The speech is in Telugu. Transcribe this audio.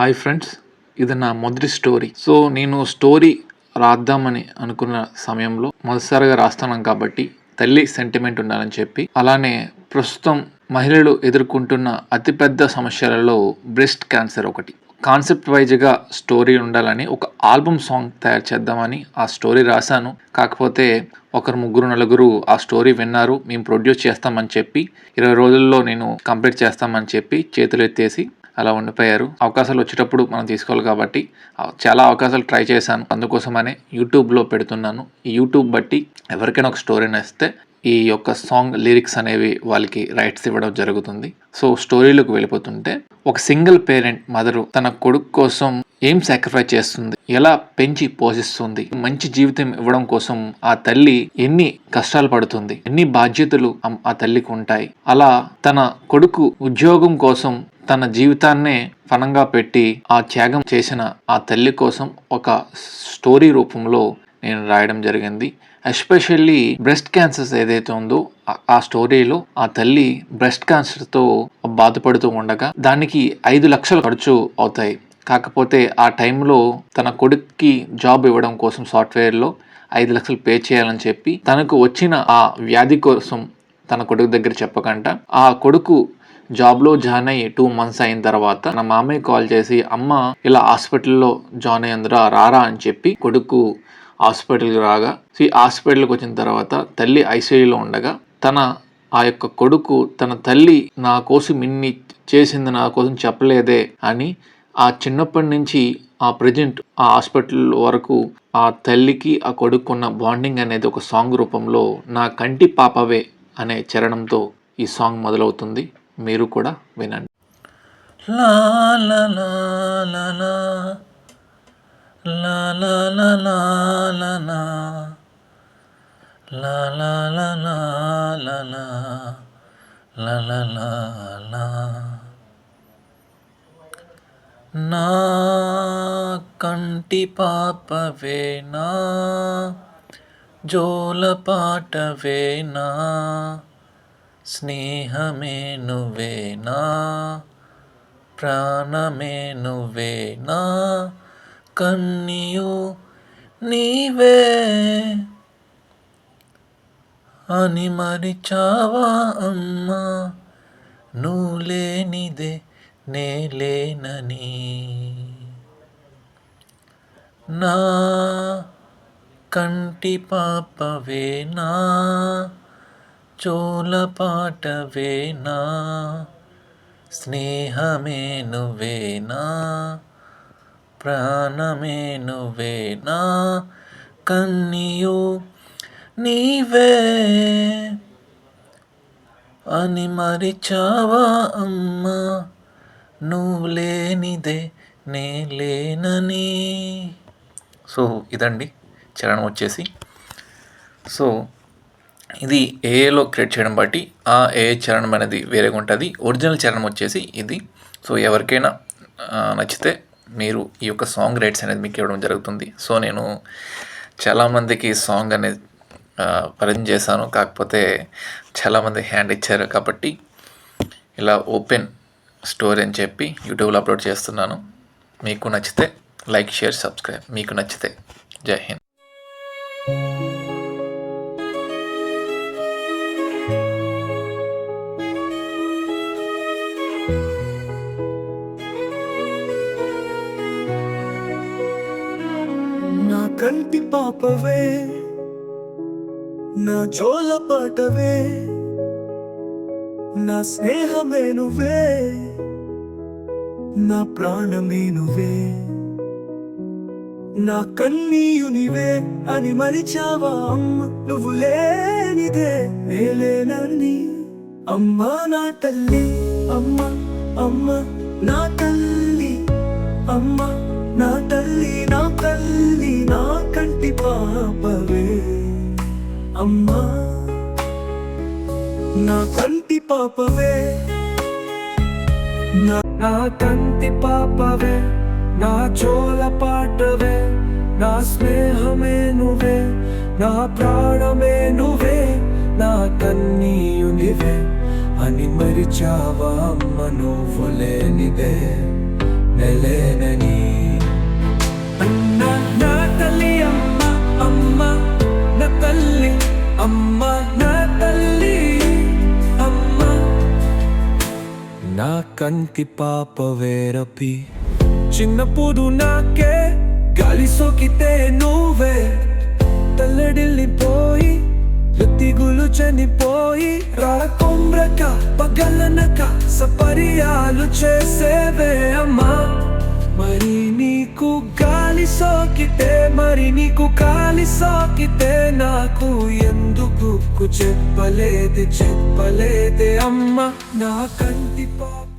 హాయ్ ఫ్రెండ్స్ ఇది నా మొదటి స్టోరీ. సో నేను స్టోరీ రాద్దామని అనుకున్న సమయంలో మొదటిసారిగా రాస్తున్నాం కాబట్టి తల్లి సెంటిమెంట్ ఉండాలని చెప్పి అలానే ప్రస్తుతం మహిళలు ఎదుర్కొంటున్న అతిపెద్ద సమస్యలలో బ్రెస్ట్ క్యాన్సర్ ఒకటి. కాన్సెప్ట్ వైజ్గా స్టోరీ ఉండాలని ఒక ఆల్బమ్ సాంగ్ తయారు చేద్దామని ఆ స్టోరీ రాశాను. కాకపోతే ఒకరు ముగ్గురు నలుగురు ఆ స్టోరీ విన్నారు. మేము ప్రొడ్యూస్ చేస్తామని చెప్పి ఇరవై రోజుల్లో నేను కంప్లీట్ చేస్తామని చెప్పి చేతులు ఎత్తేసి అలా ఉండిపోయారు. అవకాశాలు వచ్చేటప్పుడు మనం తీసుకోవాలి కాబట్టి చాలా అవకాశాలు ట్రై చేశాను. అందుకోసమనే యూట్యూబ్లో పెడుతున్నాను. ఈ యూట్యూబ్ బట్టి ఎవరికైనా ఒక స్టోరీ నేస్తే ఈ యొక్క సాంగ్ లిరిక్స్ అనేవి వాళ్ళకి రైట్స్ ఇవ్వడం జరుగుతుంది. సో స్టోరీలోకి వెళ్ళిపోతుంటే ఒక సింగిల్ పేరెంట్ మదరు తన కొడుకు కోసం ఏం సాక్రిఫైస్ చేస్తుంది? ఎలా పెంచి పోషిస్తుంది? మంచి జీవితం ఇవ్వడం కోసం ఆ తల్లి ఎన్ని కష్టాలు పడుతుంది? ఎన్ని బాధ్యతలు ఆ తల్లికి ఉంటాయి? అలా తన కొడుకు ఉద్యోగం కోసం తన జీవితాన్నే పణంగా పెట్టి ఆ త్యాగం చేసిన ఆ తల్లి కోసం ఒక స్టోరీ రూపంలో నేను రాయడం జరిగింది. ఎస్పెషల్లీ బ్రెస్ట్ క్యాన్సర్స్ ఏదైతే ఉందో ఆ- ఆ స్టోరీలో ఆ తల్లి బ్రెస్ట్ క్యాన్సర్తో బాధపడుతూ ఉండగా దానికి ఐదు లక్షలు ఖర్చు అవుతాయి. కాకపోతే ఆ టైంలో తన కొడుక్కి జాబ్ ఇవ్వడం కోసం సాఫ్ట్వేర్లో ఐదు లక్షలు పే చేయాలని చెప్పి తనకు వచ్చిన ఆ వ్యాధి కోసం తన కొడుకు దగ్గర చెప్పకుండా ఆ కొడుకు జాబ్లో జాయిన్ అయ్యి టూ మంత్స్ అయిన తర్వాత నా మామయ్య కాల్ చేసి అమ్మ ఇలా హాస్పిటల్లో జాయిన్ అయ్యిందిరా రారా అని చెప్పి కొడుకు హాస్పిటల్కి రాగా ఈ హాస్పిటల్కి వచ్చిన తర్వాత తల్లి ఐసీయూలో ఉండగా తన ఆ యొక్క కొడుకు తన తల్లి నా కోసం ఇన్ని చేసింది నా కోసం చెప్పలేదే అని ఆ చిన్నప్పటి నుంచి ఆ ప్రజెంట్ ఆ హాస్పిటల్ వరకు ఆ తల్లికి ఆ కొడుకున్న బాండింగ్ అనేది ఒక సాంగ్ రూపంలో నా కంటి పాపవే అనే చరణంతో ఈ సాంగ్ మొదలవుతుంది. మీరు కూడా వినండి లా లా లా లా లా. లా లా లా లా లా లా. నా కంటి పాపవేనా జోల పాటవేనా స్నేహమే నువ్వేనా? ప్రాణమే నువ్వేనా? కన్నియు నీవే? అని మరిచావా అమ్మా? నువ్వు లేనిదే నే లేనని. నా కంటి పాపవేనా? చోల పాటవేనా స్నేహమే నువ్వేనా? ప్రాణమే నువ్వేనా? కన్నియు నీవే? అని మరిచావా అమ్మా? నువ్వు లేనిదే నే లేనని. సో ఇదండి. చరణం వచ్చేసి. సో ఇది ఏఏలో క్రియేట్ చేయడం బట్టి ఆ ఏ చరణం అనేది వేరేగా ఉంటుంది. ఒరిజినల్ చరణం వచ్చేసి ఇది. సో ఎవరికైనా నచ్చితే మీరు ఈ యొక్క సాంగ్ రైట్స్ అనేది మీకు ఇవ్వడం జరుగుతుంది. సో నేను చాలామందికి సాంగ్ అనేది పరిచయం చేశాను. కాకపోతే చాలామంది హ్యాండ్ ఇచ్చారు కాబట్టి ఇలా ఓపెన్ స్టోరీ అని చెప్పి యూట్యూబ్లో అప్లోడ్ చేస్తున్నాను. మీకు నచ్చితే లైక్ షేర్ సబ్స్క్రైబ్ మీకు నచ్చితే జై హింద్. కంటి పాపవే నా జోల పాటవే నా స్నేహమే నువ్వే నా ప్రాణమే నువ్వే. నా కన్నీయు నీవే అని మరిచావా అమ్మ నువ్వు లేనిదే నేలేనని అమ్మా నా తల్లి అమ్మ అమ్మ నా తల్లి అమ్మ నా తల్లి నా తల్లి. నా కంటి పాపవే. అమ్మా నా కంటి పాపవే. నా కంటి పాపవే. నా చోల పాటవే. నా స్నేహమే నువ్వే. నా ప్రాణమే నువ్వే. నా కన్నీయు నీవే అని మరిచావా అమ్మ నువ్వు లేనిదే. నెలే నా కంటి పాప వేరపి. చిన్నప్పుడు నాకే గాలి సోకితే నువ్వే. తల్లడిల్లిపోయి తిగులు చనిపోయి రాకొమ్రక పగలనక సపర్యాలు చేసేవే అమ్మా. మరి నీకు గాలి సోకితే మరి నీకు గాలి సోకితే నాకు ఎందుకు చెప్పలేదే చెప్పలేదే అమ్మ. నా కంటి పాప